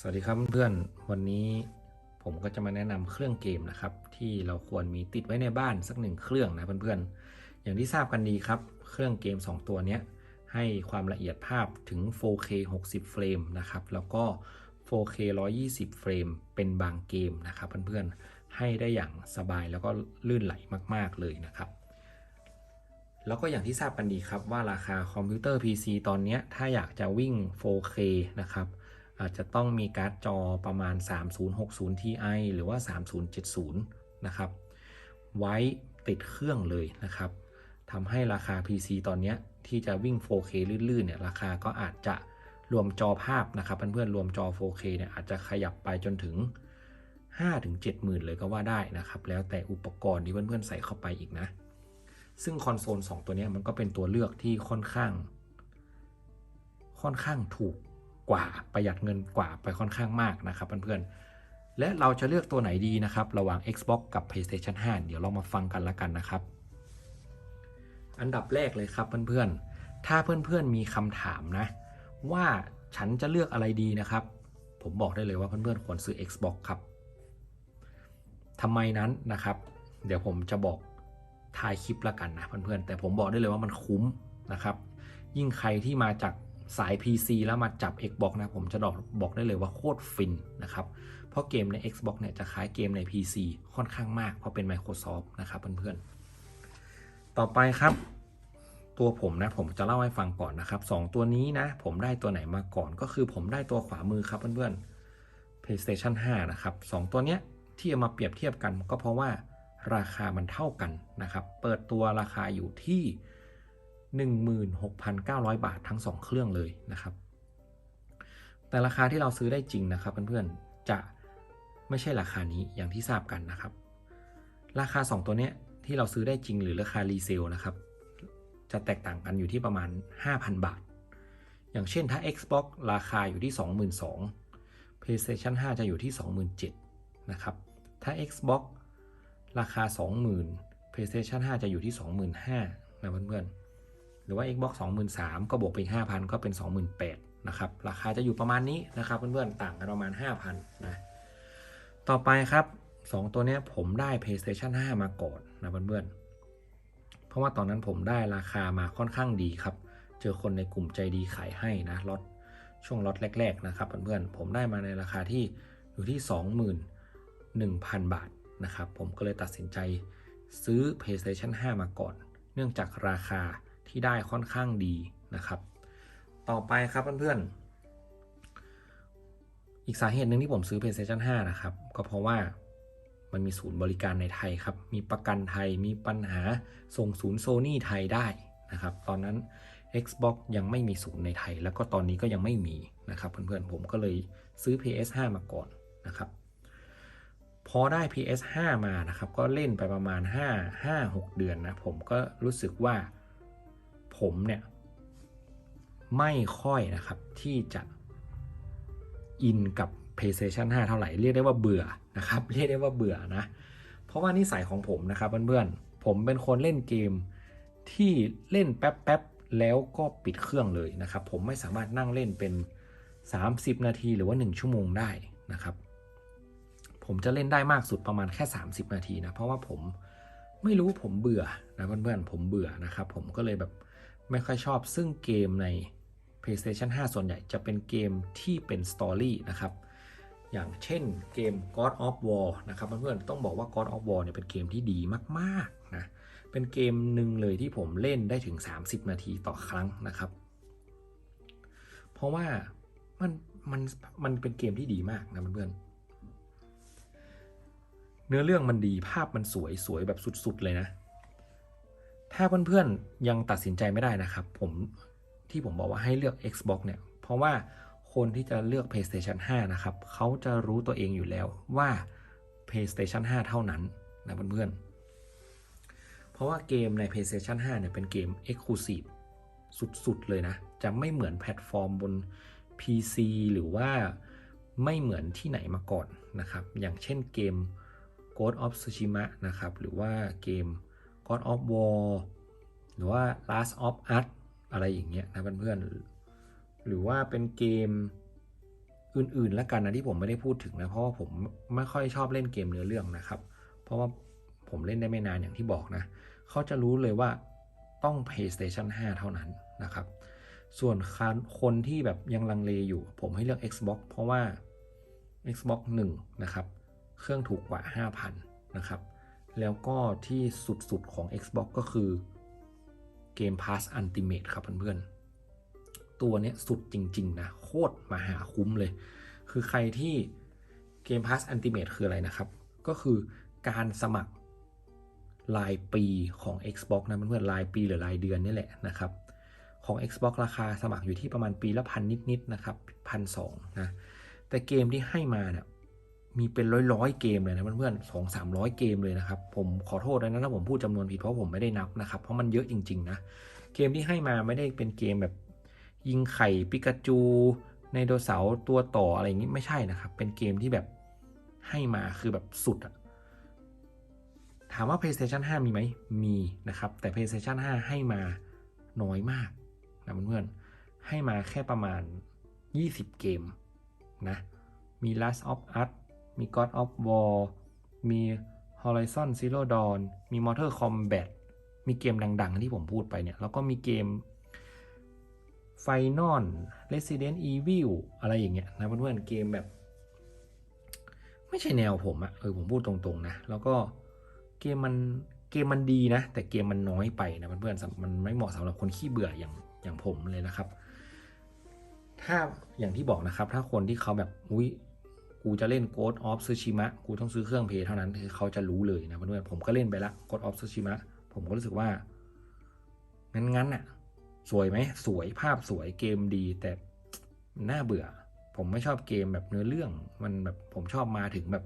สวัสดีครับเพื่อนๆวันนี้ผมก็จะมาแนะนำเครื่องเกมนะครับ ที่เราควรมีติดไว้ในบ้านสักหนึ่งเครื่องนะเพื่อนๆ อย่างที่ทราบกันดีครับ เครื่องเกม 2 ตัวนี้ให้ความละเอียดภาพถึง 4K 60 เฟรมนะครับ แล้วก็ 4K 120 เฟรมเป็นบางเกมนะครับเพื่อนๆ ให้ได้อย่างสบายแล้วก็ลื่นไหลมากๆเลยนะครับ แล้วก็อย่างที่ทราบกันดีครับว่าราคาคอมพิวเตอร์ PC ตอนนี้ถ้าอยากจะวิ่ง 4K นะครับ อาจจะต้องมีการ์ดจอประมาณ 3060 Ti หรือว่า 3070 นะครับ ไว้ติดเครื่องเลยนะครับทำให้ราคา PC ตอนนี้ที่จะวิ่ง 4K ลื่นๆเนี่ยราคาก็อาจจะรวมจอภาพนะครับเพื่อนๆรวมจอ 4K เนี่ยอาจจะขยับไปจนถึง 5-7 หมื่นเลยก็ว่าได้นะครับ แล้วแต่อุปกรณ์ที่เพื่อนๆใส่เข้าไปอีกนะ ซึ่งคอนโซล 2 ตัวนี้มันก็เป็นตัวเลือกที่ค่อนข้าง ค่อนข้างถูก กว่าประหยัดเงินกว่าไปค่อนข้างมากนะครับเพื่อนๆ และเราจะเลือกตัวไหนดีนะครับ ระหว่าง Xbox กับ PlayStation 5 เดี๋ยวเรามาฟังกันละกันนะครับ อันดับแรกเลยครับเพื่อนๆ ถ้าเพื่อนๆมีคำถามนะ ว่าฉันจะเลือกอะไรดีนะครับ ผมบอกได้เลยว่าเพื่อนๆควรซื้อ Xbox ครับทำไมนั้นนะครับ เดี๋ยวผมจะบอกท้ายคลิปละกันนะเพื่อนๆ แต่ผมบอกได้เลยว่ามันคุ้มนะครับ ยิ่งใครที่มาจาก สาย PC แล้วมาจับ Xbox นะผมจะบอกบอกได้เลยว่าโคตรฟินนะครับ เพราะเกมใน Xbox เนี่ยจะคล้ายเกมใน PC ค่อนข้างมากเพราะเป็น Microsoft นะครับเพื่อนๆ ต่อไปครับ ตัวผมนะผมจะเล่าให้ฟังก่อนนะครับ 2 ตัวนี้นะ ผมได้ตัวไหนมาก่อน ก็คือผมได้ตัวขวามือครับเพื่อนๆ PlayStation 5 นะครับ 2 ตัวเนี้ยที่เอามาเปรียบเทียบกันก็เพราะว่าราคามันเท่ากันนะครับ เปิดตัวราคาอยู่ที่ 16,900 บาททั้ง 2 เครื่องเลยนะครับ แต่ราคาที่เราซื้อได้จริงนะครับเพื่อนๆ จะไม่ใช่ราคานี้อย่างที่ทราบกันนะครับ ราคา 2 ตัวเนี้ยที่เราซื้อได้จริงหรือราคารีเซลนะครับ จะแตกต่างกันอยู่ที่ประมาณ 5,000 บาท อย่างเช่นถ้า Xbox ราคาอยู่ที่ 22,000 PlayStation 5 จะอยู่ที่ 27,000นะครับ ถ้า Xbox ราคา 20,000 PlayStation 5 จะอยู่ที่ 25,000นะเพื่อนๆ หรือว่า Xbox 23,000 ก็บวกไปอีก5,000 ก็เป็น 28,000นะครับ ราคาจะอยู่ประมาณนี้นะครับเพื่อนๆ ต่างกันประมาณ 5,000นะ ต่อไปครับ 2 ตัวนี้ผมได้ PlayStation 5 มาก่อนนะเพื่อนๆ เพราะว่าตอนนั้นผมได้ราคามาค่อนข้างดีครับ เจอคนในกลุ่มใจดีขายให้นะล็อตช่วงล็อตแรก ๆ นะครับเพื่อนๆ ผมได้มาในราคาที่อยู่ที่ 21,000 บาทนะครับ ผมก็เลยตัดสินใจซื้อ PlayStation 5 มาก่อน เนื่องจากราคา ที่ได้ค่อนข้างดีนะครับ ต่อไปครับเพื่อนๆ อีกสาเหตุหนึ่งที่ผมซื้อ PlayStation 5 นะครับ ก็เพราะว่ามันมีศูนย์บริการในไทยครับ มีประกันไทย มีปัญหาส่งศูนย์โซนี่ไทยได้นะครับ ตอนนั้น Xbox ยังไม่มีศูนย์ในไทย แล้วก็ตอนนี้ก็ยังไม่มีนะครับเพื่อนๆ ผมก็เลยซื้อ PS5 มาก่อนนะครับพอได้ PS5 มานะครับ ก็เล่นไปประมาณ 5 5 6 เดือนนะ ผมก็รู้สึกว่า ผมเนี่ยไม่ค่อยนะครับที่จะอินกับ PlayStation 5 เท่าไหร่เรียกได้ว่าเบื่อนะครับ เรียกได้ว่าเบื่อนะ เพราะว่านิสัยของผมนะครับเพื่อนๆผมเป็นคนเล่นเกมที่เล่นแป๊บๆแล้วก็ปิดเครื่องเลยนะครับ ผมไม่สามารถนั่งเล่นเป็น 30 นาทีหรือว่า 1 ชั่วโมงได้นะครับ ผมจะเล่นได้มากสุดประมาณแค่ 30 นาทีนะเพราะว่าผมไม่รู้ผมเบื่อนะเพื่อนๆผมเบื่อนะครับ ผมก็เลยแบบ ไม่ค่อยชอบซึ่งเกมใน PlayStation 5 ส่วนใหญ่จะเป็นเกมที่เป็นสตอรี่นะครับ อย่างเช่นเกม God of War นะครับเพื่อนๆต้องบอกว่า God of War เนี่ยเป็นเกมที่ดีมากๆนะเป็นเกมหนึ่งเลยที่ผมเล่นได้ถึง 30 นาทีต่อครั้งนะครับ เพราะว่ามันมันมันเป็นเกมที่ดีมากนะเพื่อนๆเนื้อเรื่องมันดีภาพมันสวยสวยแบบสุดๆเลยนะ ถ้าเพื่อนๆยังตัดสินใจไม่ได้นะครับ ผมที่ผมบอกว่าให้เลือก Xbox เนี่ย เพราะว่าคนที่จะเลือก PlayStation 5 นะครับ เขาจะรู้ตัวเองอยู่แล้วว่า PlayStation 5 เท่านั้นนะเพื่อนๆ เพราะว่าเกมใน PlayStation 5 เนี่ยเป็นเกม Exclusive สุดๆ เลยนะ จะไม่เหมือนแพลตฟอร์มบน PC หรือว่าไม่เหมือนที่ไหนมาก่อนนะครับ อย่างเช่นเกม Ghost of Tsushima นะครับ หรือว่าเกม God of War หรือว่า Last of Us อะไรอย่างเงี้ยนะเพื่อนๆ หรือว่าเป็นเกมอื่นๆแล้วกันนะที่ผมไม่ได้พูดถึงนะ เพราะว่าผมไม่ค่อยชอบเล่นเกมเนื้อเรื่องนะครับ เพราะว่าผมเล่นได้ไม่นานอย่างที่บอกนะ เขาจะรู้เลยว่าต้อง PlayStation 5 เท่านั้นนะครับ ส่วนคนที่แบบยังลังเลอยู่ ผมให้เลือก Xbox เพราะว่า Xbox 1 นะครับ เครื่องถูกกว่า 5,000 นะครับ แล้วก็ที่สุดๆของ Xbox ก็คือ Game Pass Ultimate ครับเพื่อนๆ ตัวเนี้ยสุดจริง ๆ นะ โคตรมหาคุ้มเลย คือใครที่ Game Pass Ultimate คืออะไรนะครับ ก็คือการสมัครรายปีของ Xbox นะเพื่อนๆรายปีหรือรายเดือนนี่แหละนะครับ ของ Xbox ราคาสมัครอยู่ที่ประมาณปีละพันนิดๆนะครับพันสองนะ แต่เกมที่ให้มาเนี่ย มีเป็นร้อยๆเกมเลยนะเพื่อนๆสองสามร้อยเกมเลยนะครับ ผมขอโทษนะถ้าผมพูดจำนวนผิดเพราะผมไม่ได้นับนะครับ เพราะมันเยอะจริง ๆ นะ เกมที่ให้มาไม่ได้เป็นเกมแบบ ยิงไข่ปิกาจู ในโดเสาร์ตัวต่ออะไรอย่างนี้ไม่ใช่นะครับ เป็นเกมที่แบบให้มาคือแบบสุดอะถามว่า PlayStation 5 มีไหม มีนะครับ แต่ PlayStation 5 ให้มาน้อยมากนะเพื่อนๆ ให้มาแค่ประมาณ 20 เกมนะ มี Last of Us มี God of War มี Horizon Zero Dawn มี Mortal Kombat มีเกมดัง ๆ ที่ผมพูดไปเนี่ย แล้วก็มีเกม Final Resident Evil อะไรอย่างเงี้ยนะเพื่อนๆเกมแบบ ไม่ใช่แนวผมอะเออผมพูดตรงๆนะ แล้วก็เกมมันเกมมันดีนะ แต่เกมมันน้อยไปนะเพื่อนๆมันไม่เหมาะสำหรับคนขี้เบื่ออย่างอย่างผมเลยนะครับ ถ้าอย่างที่บอกนะครับ ถ้าคนที่เขาแบบอุ้ย กูจะเล่น Ghost of Tsushima กูต้องซื้อเครื่องเพย์เท่านั้นคือเขาจะรู้เลยนะเพื่อนๆผมก็เล่นไปละ Ghost of Tsushima ผมก็รู้สึกว่า งั้นๆน่ะ สวยไหมสวยภาพสวยเกมดี แต่น่าเบื่อ ผมไม่ชอบเกมแบบเนื้อเรื่อง มันแบบผมชอบมาถึงแบบ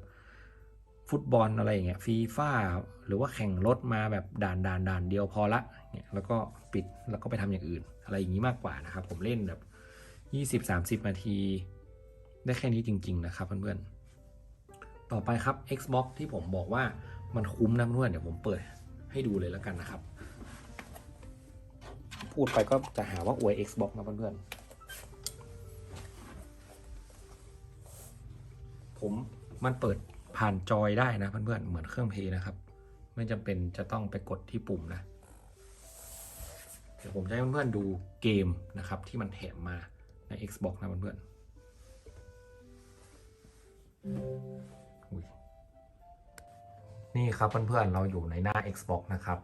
ฟุตบอลอะไรอย่างเงี้ยฟีฟ่าหรือว่าแข่งรถมาแบบด่านด่านด่านเดียวพอละเนี่ยแล้วก็ปิดแล้วก็ไปทำอย่างอื่น อะไรอย่างนี้มากกว่านะครับ ผมเล่นแบบ 20-30 นาที ได้แค่นี้จริง ๆ นะครับเพื่อนๆ ต่อไปครับ Xbox ที่ผมบอกว่ามันคุ้มนะเพื่อนเดี๋ยวผมเปิดให้ดูเลยแล้วกันนะครับ พูดไปก็จะหาว่าอวย Xbox นะเพื่อนๆ ผมมันเปิดผ่านจอยได้นะเพื่อนๆ เหมือนเครื่องเพย์นะครับ ไม่จำเป็นจะต้องไปกดที่ปุ่มนะ เดี๋ยวผมจะให้เพื่อนๆดูเกมนะครับที่มันแถมมาใน Xbox นะเพื่อนๆ นี่ครับเพื่อนๆ เราอยู่ในหน้า Xbox นะครับ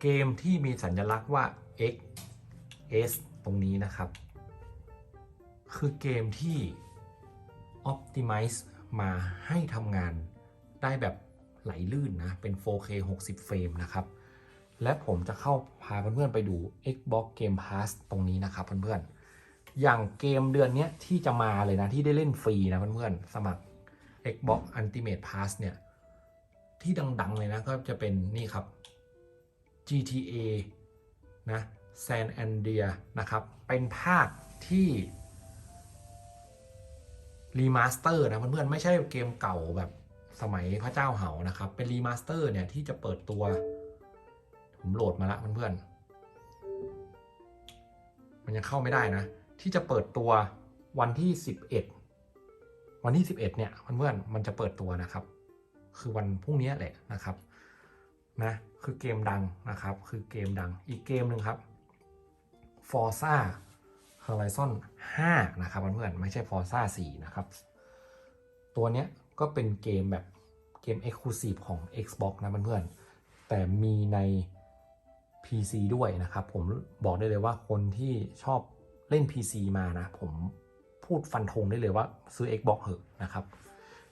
เกมที่มีสัญลักษณ์ว่า X S ตรงนี้นะครับ คือเกมที่ Optimize มาให้ทำงานได้แบบไหลลื่นนะ เป็น 4K 60 เฟรมนะครับ และผมจะเข้าพาเพื่อนๆ ไปดู Xbox Game Pass ตรงนี้นะครับเพื่อนๆ อย่างเกมเดือนนี้ที่จะมาเลยนะ ที่ได้เล่นฟรีนะเพื่อนๆ สมัคร Xbox Ultimate Pass เนี่ย ที่ดังๆเลยนะ ก็จะเป็นนี่ครับ GTA นะ San Andreas นะครับ เป็นภาคที่รีมาสเตอร์นะเพื่อนๆไม่ใช่เกมเก่าแบบสมัยพระเจ้าเหานะครับ เป็นรีมาสเตอร์เนี่ย ที่จะเปิดตัว ผมโหลดมาละเพื่อนๆมันยังเข้าไม่ได้นะ ที่จะเปิดตัววันที่ 11 วันที่ 11 เนี่ยเพื่อนๆมันจะเปิดตัวนะครับ คือวันพรุ่งนี้แหละนะครับนะคือเกมดังนะครับ คือเกมดังอีกเกมหนึ่งครับ Forza Horizon 5 นะครับเพื่อนๆไม่ใช่ Forza 4 นะครับ ตัวเนี้ยก็เป็นเกมแบบเกม Exclusive ของ Xbox นะเพื่อนๆแต่มีใน PC ด้วยนะครับ ผมบอกได้เลยว่าคนที่ชอบเล่น PC มานะ ผม พูดฟันธงได้เลยว่าซื้อ Xbox เหอะนะครับ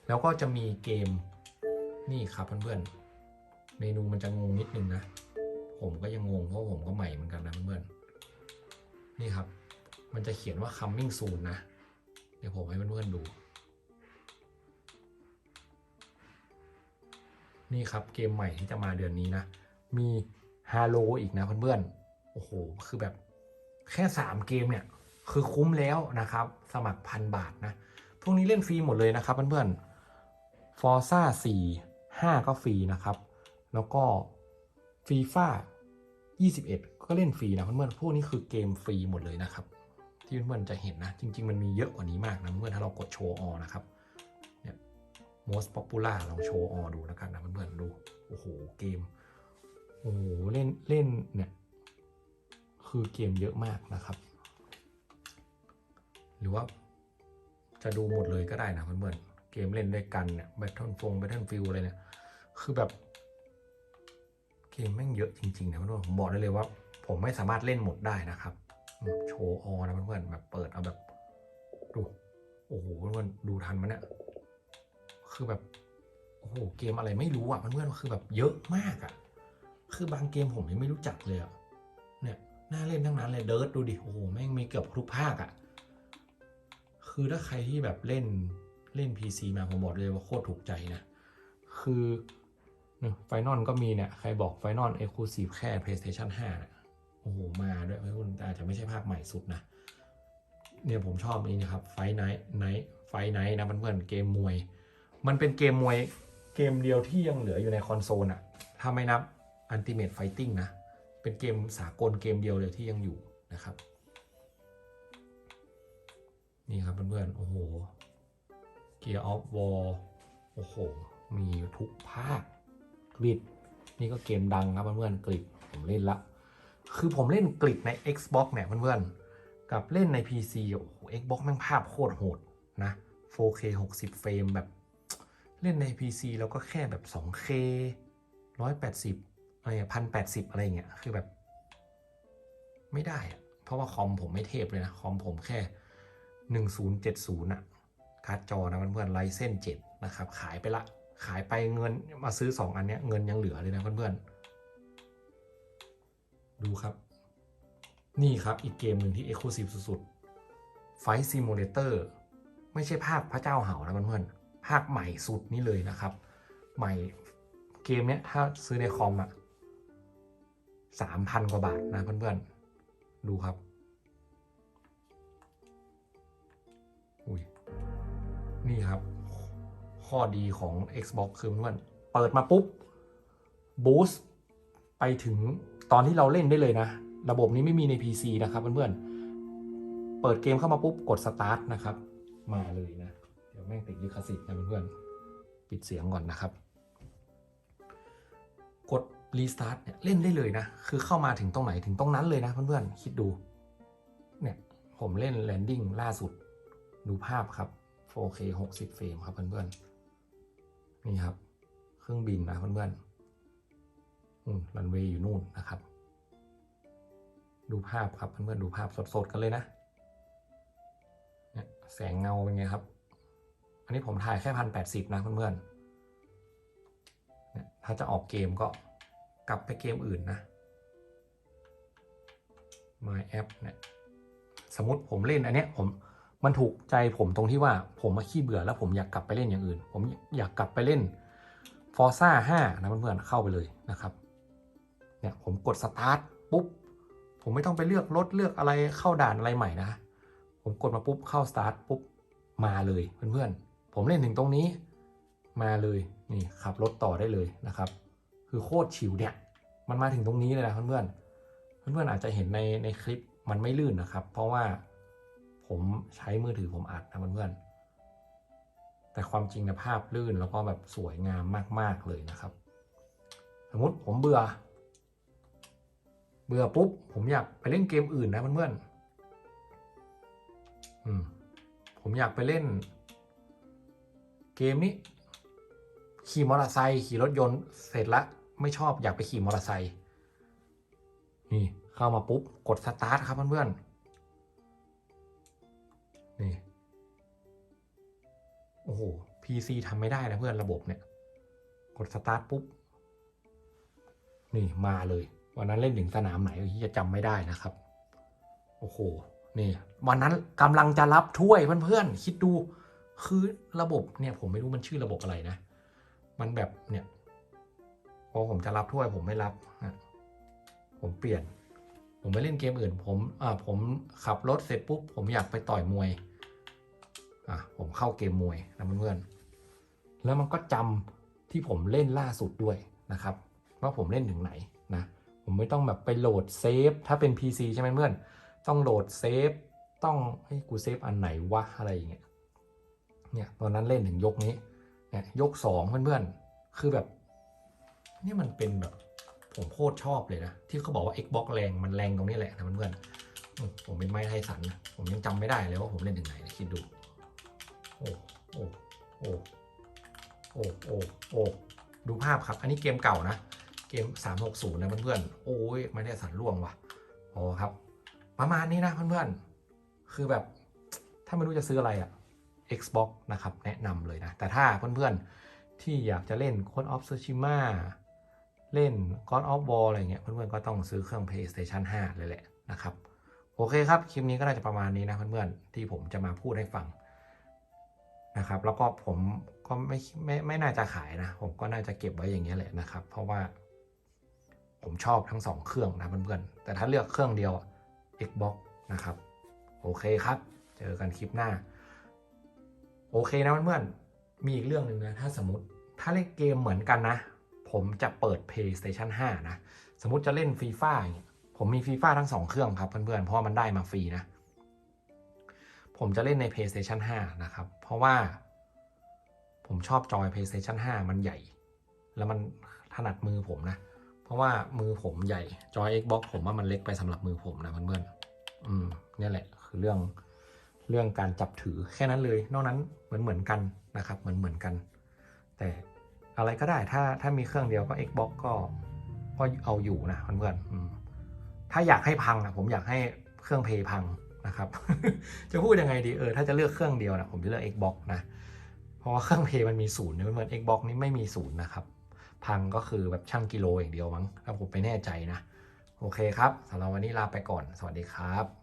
แล้วก็จะมีเกมนี่ครับเพื่อนๆ เมนูมันจะงงนิดนึงนะ ผมก็ยังงงเพราะผมก็ใหม่เหมือนกันนะเพื่อนๆ นี่ครับ มันจะเขียนว่า coming soon นะ เดี๋ยวผมให้เพื่อนๆดู นี่ครับเกมใหม่ที่จะมาเดือนนี้นะ มีฮาโลอีกนะเพื่อนๆ โอ้โห คือแบบแค่ 3 เกมเนี่ย คือคุ้มแล้วนะครับ สมัครพันบาทนะ พวกนี้เล่นฟรีหมดเลยนะครับเพื่อนๆ Forza 4 5ก็ฟรีนะครับ แล้วก็ FIFA 21 ก็เล่นฟรีนะเพื่อนๆพวกนี้คือเกมฟรีหมดเลยนะครับ ที่เพื่อนๆจะเห็นนะ จริง ๆ มันมีเยอะกว่านี้มากนะเพื่อนๆถ้าเรากดโชว์ออนะครับเนี่ย most popular ลองโชว์ออดูแล้วกันนะเพื่อนๆดูโอ้โหเกมโอ้โหเล่นเล่นเนี่ยคือเกมเยอะมากนะครับ หรือว่าจะดูหมดเลยก็ได้นะเพื่อนๆเกมเล่นด้วยกันเนี่ย Battle ฟง Battlefield อะไรเนี่ย คือแบบเกมแม่งเยอะจริงๆนะเพื่อนๆผมบอกได้เลยว่า ผมไม่สามารถเล่นหมดได้นะครับโชว์ออนะเพื่อนๆแบบเปิดเอาแบบดูโอ้โหเพื่อนๆดูทันมันเนี่ยคือแบบโอ้โหเกมอะไรไม่รู้อะเพื่อนๆคือแบบเยอะมากอะ คือบางเกมผมยังไม่รู้จักเลยอะเนี่ยน่าเล่นทั้งนั้นเลยเดิร์ดดูดิโอ้โหแม่งมีเกือบทุกภาคอะ คือถ้าใครที่แบบเล่นเล่น PC มาผมบอกเลยว่าโคตรถูกใจนะ คือไฟนอลก็มีเนี่ย ใครบอกไฟนอลเอ็กซ์คลูซีฟแค่ PlayStation 5น่ะโอ้โห มาด้วยไม่คุณอาจจะไม่ใช่ภาคใหม่สุดนะ เนี่ยผมชอบนี่นะครับ ไฟไนท์ไนท์ไฟไนท์นะเพื่อนๆเกมมวย มันเป็นเกมมวยเกมเดียวที่ยังเหลืออยู่ในคอนโซลอะถ้าไม่นับ Ultimate Fighting นะ เป็นเกมสากลเกมเดียวเลยที่ยังอยู่นะครับ นี่ครับเพื่อนๆ โอ้โห Gear of War โอ้โห มีทุกภาคกริดนี่ก็เกมดังครับเพื่อนๆกริดผมเล่นละ คือผมเล่นกริดใน Xbox เนี่ยเพื่อนๆ กับเล่นใน PC โอ้โห Xbox แม่งภาพโคตรโหดนะ 4K 60 เฟรมแบบ เล่นใน PC แล้วก็แค่แบบ 2K 180อะไรพันแปดสิบอะไรเงี้ย คือแบบ ไม่ได้ เพราะว่าคอมผมไม่เทพเลยนะ คอมผมแค่ 1070อะการ์ดจอนะเพื่อนๆไลเส้น7นะครับขายไปละขายไปเงินมาซื้อ 2 อันเนี้ยเงินยังเหลือเลยนะเพื่อนๆ ดูครับ นี่ครับอีกเกมหนึ่งที่ Exclusive สุดๆ Fight Simulator ไม่ใช่ภาคพระเจ้าเห่านะเพื่อนๆ ภาคใหม่สุดนี่เลยนะครับ ใหม่เกมเนี้ยถ้าซื้อในคอมอะสามพันกว่าบาทนะเพื่อนๆ ดูครับ นี่ครับ ข้อดีของ Xbox คือเพื่อนเปิดมาปุ๊บบูสต์ไปถึงตอนที่เราเล่นได้เลยนะ ระบบนี้ไม่มีใน PC นะครับเพื่อนๆเปิดเกมเข้ามาปุ๊บกด Start นะครับ มาเลยนะ เดี๋ยวแม่งติดลิขสิทธิ์นะเพื่อนๆปิดเสียงก่อนนะครับ กด Restart เนี่ยเล่นได้เลยนะ คือเข้ามาถึงตรงไหนถึงตรงนั้นเลยนะเพื่อนๆคิดดู เนี่ยผมเล่น Landing ล่าสุดดูภาพครับ 4K 60เฟรมครับเพื่อนๆ นี่ครับ เครื่องบินนะเพื่อนๆนู่นรันเวย์อยู่นู่นนะครับ ดูภาพครับเพื่อนๆ ดูภาพสดๆ กันเลยนะเนี่ยแสงเงาเป็นไงครับ อันนี้ผมถ่ายแค่พันแปดสิบนะเพื่อนๆเนี่ยถ้าจะออกเกมก็กลับไปเกมอื่นนะ My App เนี่ย สมมติผมเล่นอันเนี้ยผม มันถูกใจผมตรงที่ว่าผมมาขี้เบื่อแล้วผมอยากกลับไปเล่นอย่างอื่น ผมอยากกลับไปเล่น Forza 5นะเพื่อนๆเข้าไปเลยนะครับเนี่ยผมกดสตาร์ทปุ๊บผมไม่ต้องไปเลือกรถเลือกอะไรเข้าด่านอะไรใหม่นะ ผมกดมาปุ๊บเข้าสตาร์ทปุ๊บมาเลยเพื่อนๆ ผมเล่นถึงตรงนี้ มาเลยนี่ขับรถต่อได้เลยนะครับ คือโคตรชิวเนี่ย มันมาถึงตรงนี้เลยนะเพื่อนๆเพื่อนๆอาจจะเห็นในในคลิปมันไม่ลื่นนะครับ เพราะว่า ผมใช้มือถือผมอัดนะเพื่อนๆแต่ความจริงนะภาพลื่นแล้วก็แบบสวยงามมาก ๆเลยนะครับ สมมติผมเบื่อ เบื่อปุ๊บ ผมอยากไปเล่นเกมอื่นนะเพื่อนๆอืมผมอยากไปเล่น เกมนี้ ขี่มอเตอร์ไซค์ขี่รถยนต์เสร็จละไม่ชอบอยากไปขี่มอเตอร์ไซค์นี่เข้ามาปุ๊บ กดสตาร์ทครับเพื่อนๆ PC ทำไม่ได้นะเพื่อนระบบเนี่ย กดสตาร์ทปุ๊บ นี่มาเลย วันนั้นเล่นถึงสนามไหนที่จะจำไม่ได้นะครับ โอ้โห นี่ วันนั้นกำลังจะรับถ้วยเพื่อนๆ คิดดู คือระบบเนี่ยผมไม่รู้มันชื่อระบบอะไรนะ มันแบบเนี่ยพอผมจะรับถ้วยผมไม่รับนะผมเปลี่ยน ผมไปเล่นเกมอื่น ผมอ่าผมขับรถเสร็จปุ๊บ ผมอยากไปต่อยมวย อะผมเข้าเกมมวยนะเพื่อนๆแล้วมันก็จำที่ผมเล่นล่าสุดด้วยนะครับว่าผมเล่นถึงไหนนะผมไม่ต้องแบบไปโหลดเซฟถ้าเป็น PC ใช่ไหมเพื่อนต้องโหลดเซฟต้องให้ยกูเซฟอันไหนวะอะไรอย่างเงี้ยเนี่ยตอนนั้นเล่นถึงยกนี้เนี่ยยกสองเพื่อนๆคือแบบนี่มันเป็นแบบผมโคตรชอบเลยนะ ที่เขาบอกว่า Xbox แรงมันแรงตรงนี้แหละนะเพื่อนๆผมเป็นไม้ไทสันนะผมยังจำไม่ได้เลยว่าผมเล่นถึงไหนนะคิดดู โอ้โอ้โอ้โอ้โอ้ดูภาพครับ อันนี้เกมเก่านะ เกม 360 นะเพื่อนๆ โอ้ยไม่ได้สันล่วงว่ะอ๋อครับ ประมาณนี้นะเพื่อนๆ คือแบบถ้าไม่รู้จะซื้ออะไรอะ Xbox นะครับ แนะนำเลยนะ แต่ถ้าเพื่อนๆ ที่อยากจะเล่น Code of Tsushima เล่น God of War อะไรเงี้ยเพื่อนๆ ก็ต้องซื้อเครื่อง PlayStation 5 เลยแหละนะครับ โอเคครับ คลิปนี้ก็น่าจะประมาณนี้นะเพื่อนๆ ที่ผมจะมาพูดให้ฟัง นะครับ แล้วก็ผมก็ไม่ไม่ไม่น่าจะขายนะ ผมก็น่าจะเก็บไว้อย่างเงี้ยแหละนะครับ เพราะว่า ผมชอบทั้งสองเครื่องนะเพื่อนๆแต่ถ้าเลือกเครื่องเดียว Xbox นะครับ โอเคครับ เจอกันคลิปหน้า โอเคนะเพื่อนๆมีอีกเรื่องหนึ่งนะถ้าสมมติถ้าเล่นเกมเหมือนกันนะ ผมจะเปิด PlayStation 5 นะ สมมติจะเล่นฟีฟ่าอย่างเงี้ยผมมีฟีฟ่าทั้งสองเครื่องครับเพื่อนๆเพราะมันได้มาฟรีนะ ผมจะเล่นใน PlayStation 5 นะครับ เพราะว่าผมชอบจอย PlayStation 5 มันใหญ่ แล้วมันถนัดมือผมนะ เพราะว่ามือผมใหญ่ จอย Xbox ผมว่ามันเล็กไปสำหรับมือผมนะเพื่อนๆอืมเนี่ยแหละคือเรื่องเรื่องการจับถือแค่นั้นเลย นอกนั้นเหมือนเหมือนกันนะครับ เหมือนเหมือนกัน แต่อะไรก็ได้ถ้าถ้ามีเครื่องเดียวก็ Xbox ก็ก็เอาอยู่นะเพื่อนๆอืมถ้าอยากให้พังนะผมอยากให้เครื่องเพย์พัง นะครับ จะพูดยังไงดีเออถ้าจะเลือกเครื่องเดียวนะผมจะเลือก Xbox นะ เพราะว่าเครื่องเพย์มันมีศูนย์นะเพื่อน Xbox นี่ไม่มีศูนย์นะครับ พังก็คือแบบช่างกิโลอย่างเดียวมั้งถ้าผมไปแน่ใจนะ โอเคครับสำหรับวันนี้ลาไปก่อน สวัสดีครับ